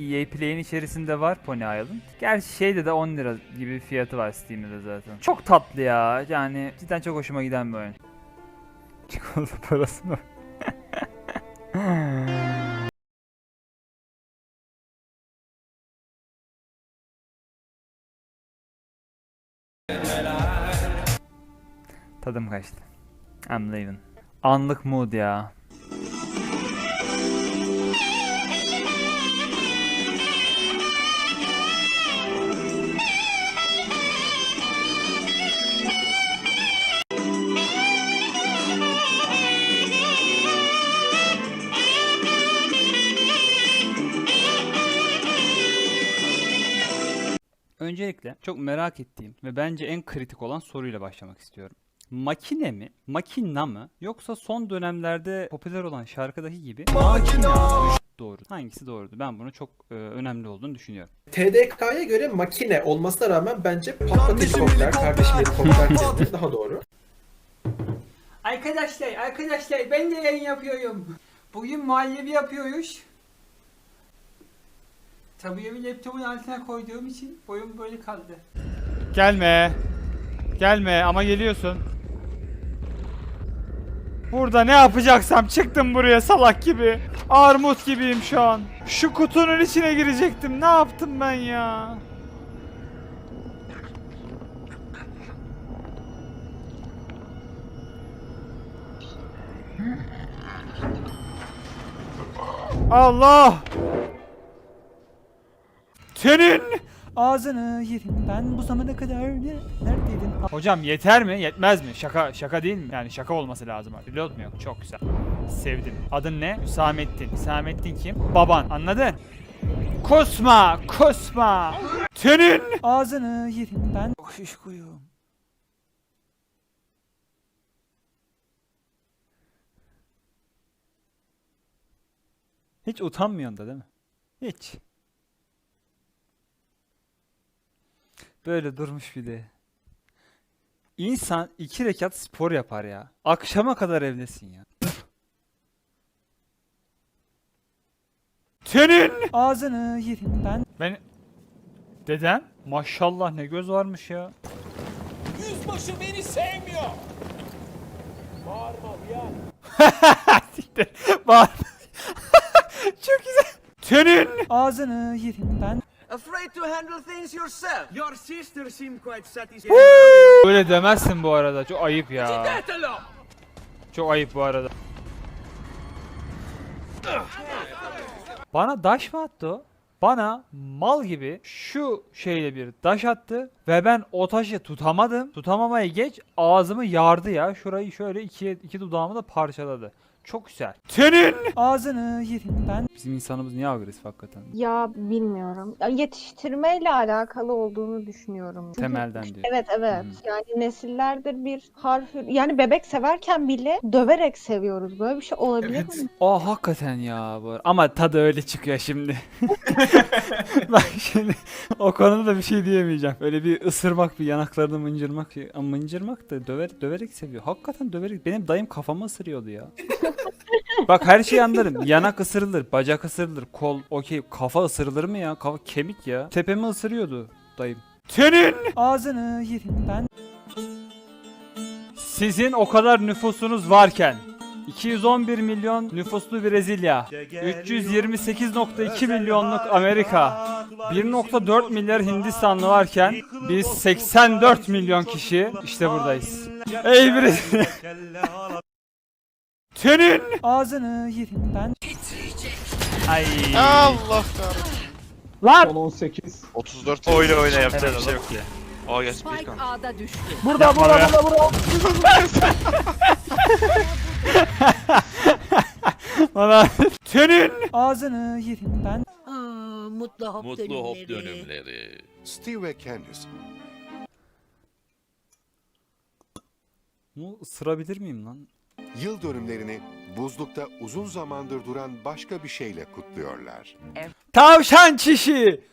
EA Play'in içerisinde var Pony Island. Gerçi şeyde de 10 lira gibi bir fiyatı var Steam'de de zaten. Çok tatlı ya. Yani cidden çok hoşuma giden bir oyun. Çikolata parasını Tadım kaçtı. I'm leaving. Anlık mood ya. Öncelikle çok merak ettiğim ve bence en kritik olan soruyla başlamak istiyorum. Makine mi, makina mı yoksa son dönemlerde popüler olan şarkıdaki gibi makina mı? Doğru. Hangisi doğrudu? Ben bunu çok e, önemli olduğunu düşünüyorum. TDK'ya göre makine olmasına rağmen bence patlat helikopter, kardeşim helikopter daha doğru. Arkadaşlar, arkadaşlar ben de yayın yapıyorum. Bugün muhallebi yapıyoruz. Tabii laptopun altına koyduğum için boyum böyle kaldı. Gelme. Gelme ama geliyorsun. Burada ne yapacaksam çıktım buraya salak gibi. Armut gibiyim şu an. Şu kutunun içine girecektim. Ne yaptım ben ya? Allah! Senin ağzını yedim ben bu zamana kadar ne, neredeydin? Hocam yeter mi? Yetmez mi? Şaka şaka değil mi? Yani şaka olması lazım abi. Reload mu yok? Çok güzel. Sevdim. Adın ne? Hüsamettin. Hüsamettin kim? Baban. Anladın? Kusma! Kusma! Senin ağzını yedim ben. Şişkuyum. Hiç utanmıyorsun da değil mi? Hiç. Böyle durmuş bir de. İnsan iki rekat spor yapar ya. Akşama kadar evdesin ya. Senin ağzını yedim ben. Ben Deden maşallah ne göz varmış ya. Yüzbaşı beni sevmiyor. Siktir. Bağır. Çok güzel. Senin ağzını yedim ben. Afraid to handle things yourself. Your sister seemed quite satisfied. Öyle demezsin bu arada. Çok ayıp ya. Çok ayıp bu arada. Bana daş mı attı o? Bana mal gibi şu şeyle bir daş attı ve ben o taşı tutamadım. Tutamamayı geç ağzımı yardı ya. Şurayı şöyle ikiye, iki dudağımı da parçaladı. Çok güzel. Senin ağzını yedim ben. Bizim insanımız niye agresif hakikaten? Ya bilmiyorum. Ya yetiştirmeyle alakalı olduğunu düşünüyorum. Çünkü- Temelden diyor. Evet evet. Hmm. Yani nesillerdir bir harf yani bebek severken bile döverek seviyoruz. Böyle bir şey olabilir mi? Aa hakikaten ya bu. Ama tadı öyle çıkıyor şimdi. Bak şimdi o konuda da bir şey diyemeyeceğim. Öyle bir ısırmak, bir yanaklarını mıncırmak, şey- ama mıncırmak da döver, döverek seviyor. Hakikaten döverek. Benim dayım kafamı ısırıyordu ya. Bak her şeyi anlarım. Yanak ısırılır, bacak ısırılır, kol okey. Kafa ısırılır mı ya? Kafa kemik ya. Tepemi ısırıyordu dayım. Senin ağzını yedim ben. Sizin o kadar nüfusunuz varken 211 milyon nüfuslu Brezilya, 328.2 milyonluk Amerika, 1.4 milyar Hindistanlı varken biz 84 milyon kişi işte buradayız. Ey Brezilya! Senin ağzını yedim ben. Ay. Allah kahretsin. Lan! 34 oyna oyna yapacak bir şey yok speak Spike on. A'da düştü. Burada burada burada burada. Lan Senin ağzını yedim ben. Aa, mutlu hop Mutlu hop dönümleri. Steve ve Candice Bunu ısırabilir miyim lan? Yıl dönümlerini buzlukta uzun zamandır duran başka bir şeyle kutluyorlar. Tavşan çişi.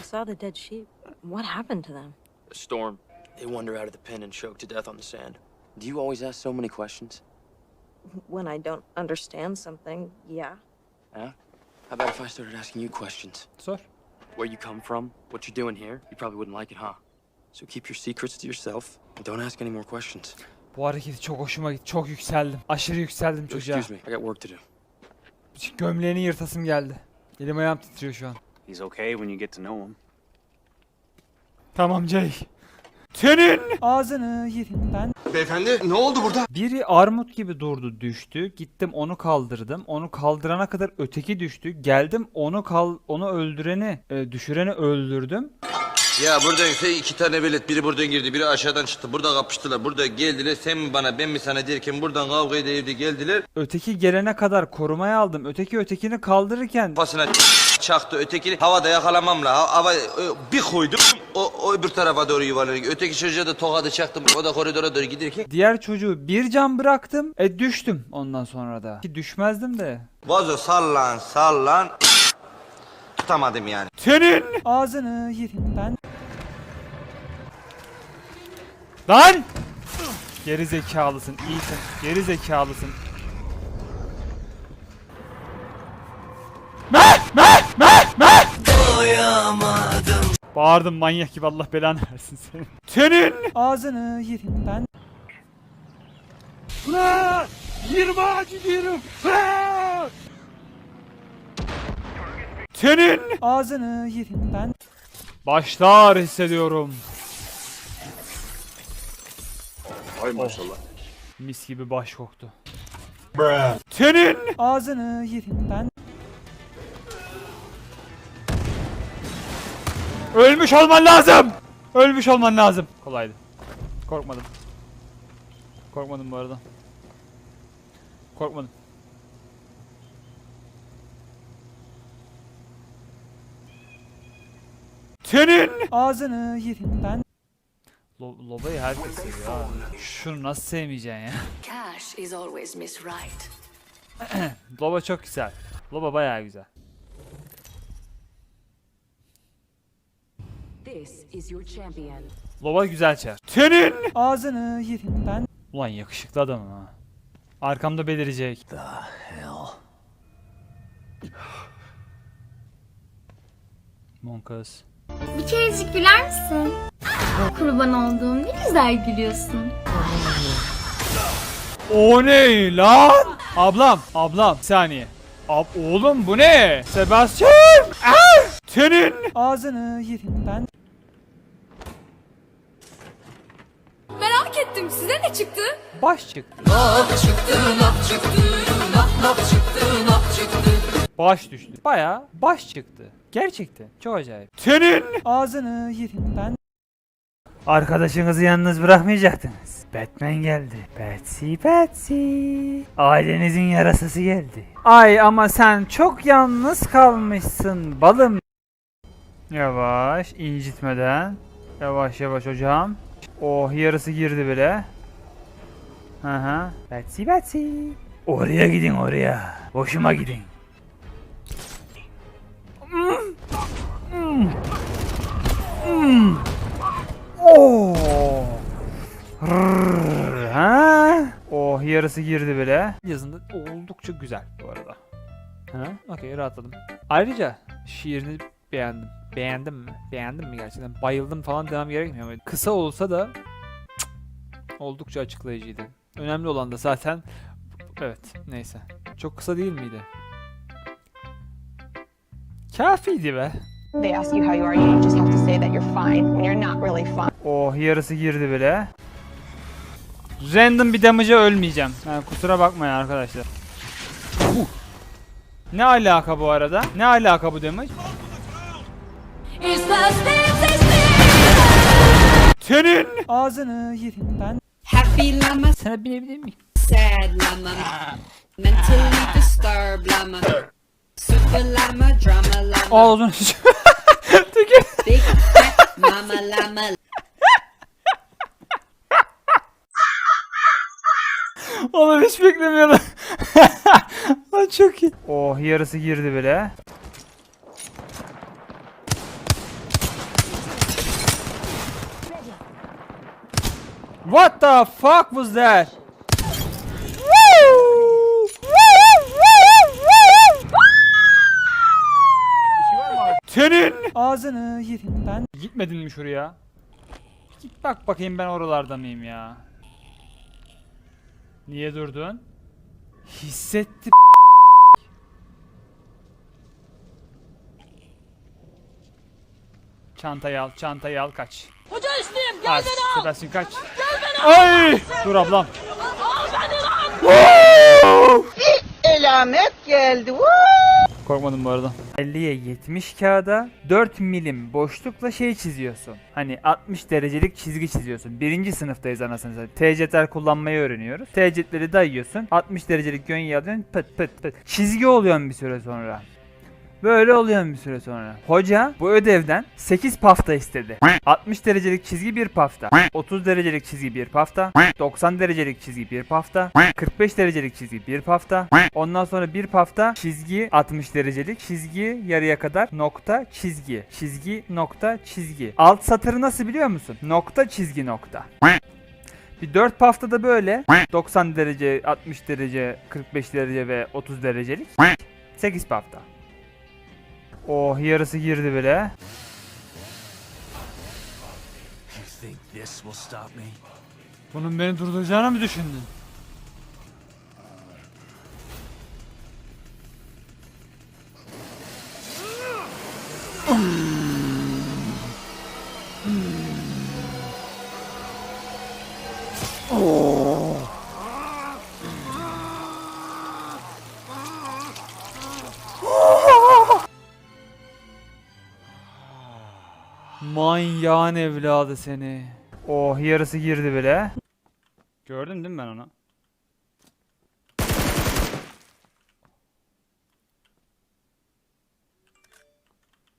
I saw the dead sheep. What happened to them? A storm. They wander out of the pen and choke to death on the sand. Do you always ask so many questions? When I don't understand something, yeah. Yeah? How about I started asking you questions? Sor. Where you come from, what you're doing here, you probably wouldn't like it, huh? So keep your secrets to yourself and don't ask any more questions. Bu hareketi çok hoşuma gitti. Çok yükseldim. Aşırı yükseldim çocuğa. Excuse me, I got work to do. Gömleğini yırtasım geldi. Elim ayağım titriyor şu an. He's okay when you get to know him. Tamam Jay. Senin ağzını yedim ben. Beyefendi ne oldu burada? Biri armut gibi durdu düştü. Gittim onu kaldırdım. Onu kaldırana kadar öteki düştü. Geldim onu kal onu öldüreni e, düşüreni öldürdüm. Ya buradan şey iki tane velet biri buradan girdi biri aşağıdan çıktı burada kapıştılar burada geldiler sen mi bana ben mi sana derken buradan kavga evde geldiler Öteki gelene kadar korumaya aldım. Öteki ötekini kaldırırken kafasına çaktı ötekini havada yakalamamla ha- hava ö, bir koydum o, o öbür tarafa doğru yuvarlanıyor öteki çocuğa da tokadı çaktım o da koridora doğru giderken diğer çocuğu bir can bıraktım. E düştüm ondan sonra da. Ki düşmezdim de. vazo sallan sallan tutamadım yani. Senin ağzını yedim ben. Lan! Geri zekalısın, Ethan. Geri zekalısın. Mert! Mert! Mert! Mert! Bağırdım manyak gibi Allah belanı versin senin. Senin ağzını yedim ben. Ulan! 20 gidiyorum. Senin ağzını yedim ben. Başlar hissediyorum. Ay maşallah. Mis gibi baş koktu. Senin ağzını yedim ben. Ölmüş olman lazım. Ölmüş olman lazım. Kolaydı. Korkmadım. Korkmadım bu arada. Korkmadım. Senin ağzını yedim ben. Lo Loba'yı herkes seviyor. Şunu nasıl sevmeyeceksin ya? Cash is always Miss Right. Loba çok güzel. Loba bayağı güzel. This is your champion. Loba güzel çar. Senin ağzını yedim ben. Ulan yakışıklı adamım ha. Arkamda belirecek. The hell. Monkas. Bir kerecik güler misin? Kurban olduğum ne güzel gülüyorsun. O ne lan? Ablam, ablam, bir saniye. Ab oğlum bu ne? Sebastian! Ah! Senin ağzını yedim ben. Merak ettim size ne çıktı? Baş çıktı. Baş düştü. Baya baş çıktı. Gerçekten. Çok acayip. Senin ağzını yedim ben. Arkadaşınızı yalnız bırakmayacaktınız. Batman geldi. Betsy Betsy. Ailenizin yarasası geldi. Ay ama sen çok yalnız kalmışsın balım. Yavaş incitmeden. Yavaş yavaş hocam. Oh yarısı girdi bile. Hı hı. Betsy Betsy. Oraya gidin oraya. Hoşuma gidin. Rrrr, ha? Oh yarısı girdi bile. Yazında oldukça güzel bu arada. Ha? Okey rahatladım. Ayrıca şiirini beğendim. Beğendim mi? Beğendim mi gerçekten? Bayıldım falan demem gerekmiyor ama kısa olsa da cık, oldukça açıklayıcıydı. Önemli olan da zaten evet neyse. Çok kısa değil miydi? Kafiydi be. They ask you how you are, you just have to say that you're fine when you're not really fine. Oh yarısı girdi bile. Random bir damage'a ölmeyeceğim. Yani kusura bakmayın arkadaşlar. Uh. Ne alaka bu arada? Ne alaka bu damage? Senin ağzını yedim ben. Happy llama, Sana binebilir miyim? Sad llama, mentally disturbed llama, super llama, drama llama, Ağzını Tükür. big fat mama llama. Oğlum hiç beklemiyordum. Lan çok iyi. Oh yarısı girdi bile. What the fuck was that? Woo! Woo! Woo! Woo! Senin ağzını yerim ben. Gitmedin mi şuraya? Git bak bakayım ben oralarda mıyım ya. Niye durdun? Hissetti Çantayı al, çantayı al kaç. Hoca üstüyüm, gel beni al. Sebastian kaç. Gel beni al. Ay! Dur ablam. Elamet geldi. Korkmadım bu arada. 50'ye 70 kağıda 4 milim boşlukla şey çiziyorsun. Hani 60 derecelik çizgi çiziyorsun. Birinci sınıftayız anasını satayım. TCT'ler kullanmayı öğreniyoruz. TCT'leri dayıyorsun. 60 derecelik gönye alıyorsun. Pıt pıt pıt. Çizgi oluyorsun bir süre sonra. Böyle oluyor bir süre sonra. Hoca bu ödevden 8 pafta istedi. 60 derecelik çizgi bir pafta. 30 derecelik çizgi bir pafta. 90 derecelik çizgi bir pafta. 45 derecelik çizgi bir pafta. Ondan sonra bir pafta çizgi 60 derecelik çizgi yarıya kadar nokta çizgi. Çizgi nokta çizgi. Alt satırı nasıl biliyor musun? Nokta çizgi nokta. Bir 4 paftada böyle 90 derece, 60 derece, 45 derece ve 30 derecelik 8 pafta. Oh yarısı girdi bile. Bunun beni durduracağını mı düşündün? Manyağın evladı seni. Oh yarısı girdi bile. Gördün değil mi ben onu?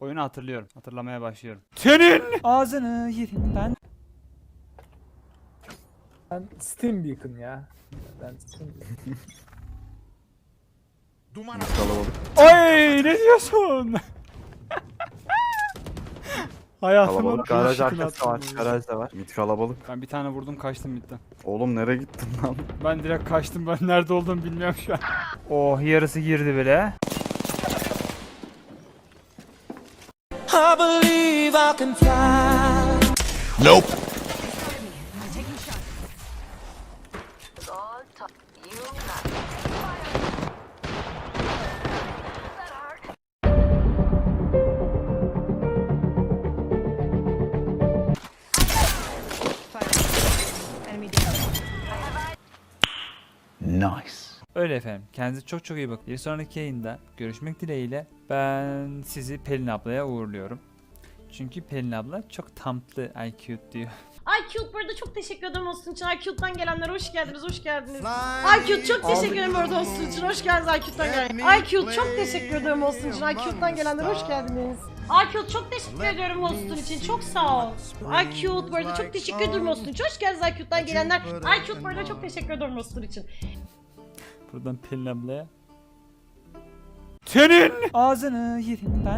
Oyunu hatırlıyorum. Hatırlamaya başlıyorum. Senin ağzını yerim ben. Ben Steam Beacon ya. Ben Steam Ay ne diyorsun? Hayatımın Kalabalık garaj şıkını arkası var. attım. Garaj da var. Git kalabalık. Ben bir tane vurdum kaçtım bitten. Oğlum nereye gittin lan? Ben direkt kaçtım ben nerede olduğumu bilmiyorum şu an. Oh yarısı girdi bile. Öyle efendim. Kendinize çok çok iyi bakın. Bir sonraki yayında görüşmek dileğiyle ben sizi Pelin ablaya uğurluyorum. Çünkü Pelin abla çok tatlı IQ diyor. iCute bu arada çok teşekkür ederim olsun için. iCute'dan gelenler hoş geldiniz, hoş geldiniz. iCute çok teşekkür ederim orada olsun için. Hoş geldiniz iCute'dan gelen. iCute çok teşekkür ederim olsun için. iCute'dan gelenler hoş geldiniz. iCute çok teşekkür ediyorum olsun için. Çok sağ ol. iCute bu arada çok teşekkür ederim olsun için. Hoş geldiniz iCute'dan gelenler. iCute bu arada çok teşekkür ederim olsun için. Buradan Pelin ablaya. Senin ağzını yerim ben.